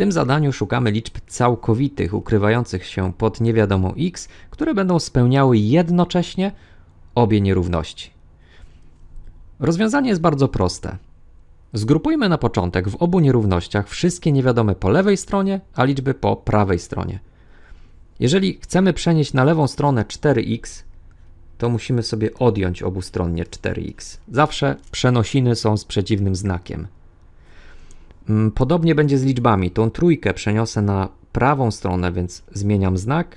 tym zadaniu szukamy liczb całkowitych ukrywających się pod niewiadomą x, które będą spełniały jednocześnie obie nierówności. Rozwiązanie jest bardzo proste. Zgrupujmy na początek w obu nierównościach wszystkie niewiadome po lewej stronie, a liczby po prawej stronie. Jeżeli chcemy przenieść na lewą stronę 4x, to musimy sobie odjąć obustronnie 4x. Zawsze przenosiny są z przeciwnym znakiem. Mm, Podobnie będzie z liczbami. Tą trójkę przeniosę na prawą stronę, więc zmieniam znak.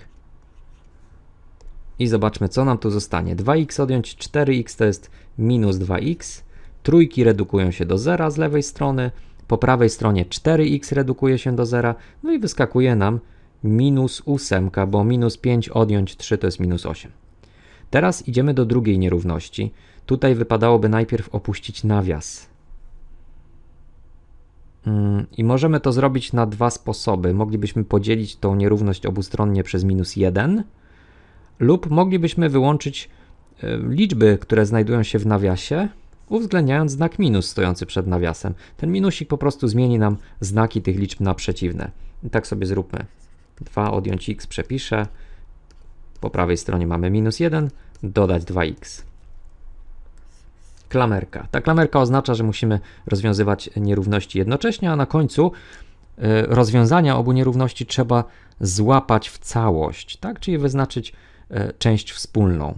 I zobaczmy, co nam tu zostanie. 2x odjąć 4x to jest minus 2x. Trójki redukują się do zera z lewej strony. Po prawej stronie 4x redukuje się do zera. No i wyskakuje nam minus 8, bo minus 5 odjąć 3 to jest minus 8. Teraz idziemy do drugiej nierówności. Tutaj wypadałoby najpierw opuścić nawias. Mm, I możemy to zrobić na dwa sposoby. Moglibyśmy podzielić tą nierówność obustronnie przez minus 1, lub moglibyśmy wyłączyć e, liczby, które znajdują się w nawiasie, uwzględniając znak minus stojący przed nawiasem. Ten minusik po prostu zmieni nam znaki tych liczb na przeciwne. I tak sobie zróbmy. 2 odjąć x przepiszę. Po prawej stronie mamy minus 1, dodać 2x. Klamerka. Ta klamerka oznacza, że musimy rozwiązywać nierówności jednocześnie, a na końcu y, rozwiązania obu nierówności trzeba złapać w całość, tak? czyli wyznaczyć y, część wspólną.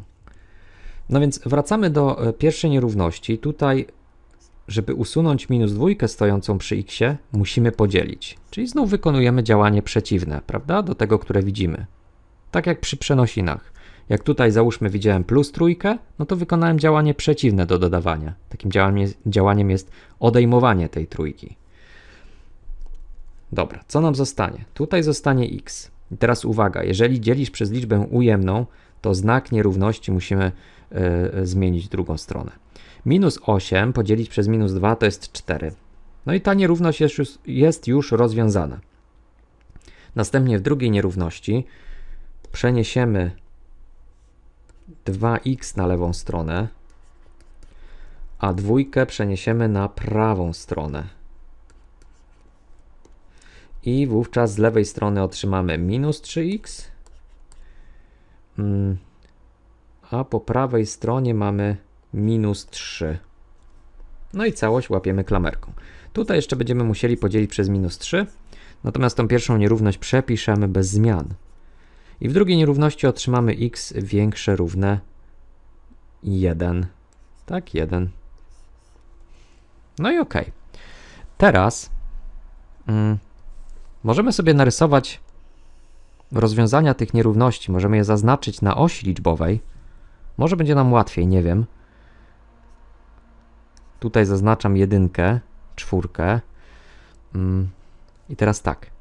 No więc wracamy do y, pierwszej nierówności. Tutaj, żeby usunąć minus dwójkę stojącą przy x, musimy podzielić. Czyli znów wykonujemy działanie przeciwne, prawda? Do tego, które widzimy. Tak jak przy przenosinach. Jak tutaj załóżmy widziałem plus trójkę, no to wykonałem działanie przeciwne do dodawania. Takim działaniem jest, odejmowanie tej trójki. Dobra, co nam zostanie? Tutaj zostanie x. I teraz uwaga, jeżeli dzielisz przez liczbę ujemną, to znak nierówności musimy y, zmienić drugą stronę. Minus 8 podzielić przez minus 2 to jest 4. No i ta nierówność jest już, jest już rozwiązana. Następnie w drugiej nierówności przeniesiemy 2x na lewą stronę, a dwójkę przeniesiemy na prawą stronę. I wówczas z lewej strony otrzymamy minus 3x, mm, a po prawej stronie mamy minus 3. No i całość łapiemy klamerką. Tutaj jeszcze będziemy musieli podzielić przez minus 3, natomiast tą pierwszą nierówność przepiszemy bez zmian. I w drugiej nierówności otrzymamy x większe równe 1. Tak, 1. No i ok. Teraz mm, możemy sobie narysować rozwiązania tych nierówności. Możemy je zaznaczyć na osi liczbowej. Może będzie nam łatwiej, nie wiem. Tutaj zaznaczam jedynkę, czwórkę. Mm, I teraz tak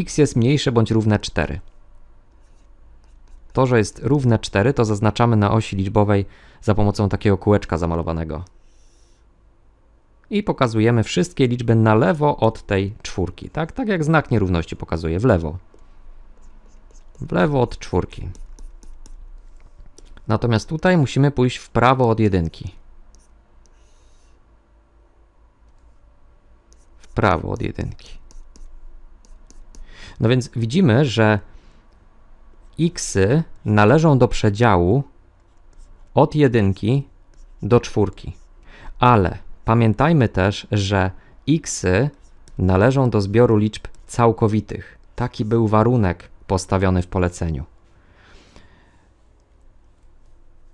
x jest mniejsze bądź równe 4. To, że jest równe 4, to zaznaczamy na osi liczbowej za pomocą takiego kółeczka zamalowanego. I pokazujemy wszystkie liczby na lewo od tej czwórki, tak? Tak jak znak nierówności pokazuje, w lewo. W lewo od czwórki. Natomiast tutaj musimy pójść w prawo od jedynki. W prawo od jedynki. No więc widzimy, że xy należą do przedziału od jedynki do czwórki. Ale pamiętajmy też, że xy należą do zbioru liczb całkowitych. Taki był warunek postawiony w poleceniu.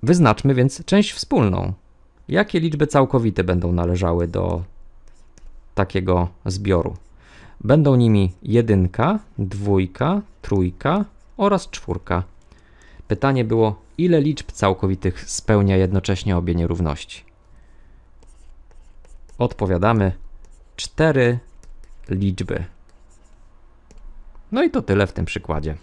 Wyznaczmy więc część wspólną. Jakie liczby całkowite będą należały do takiego zbioru? Będą nimi jedynka, dwójka, trójka oraz czwórka. Pytanie było, ile liczb całkowitych spełnia jednocześnie obie nierówności? Odpowiadamy cztery liczby. No i to tyle w tym przykładzie.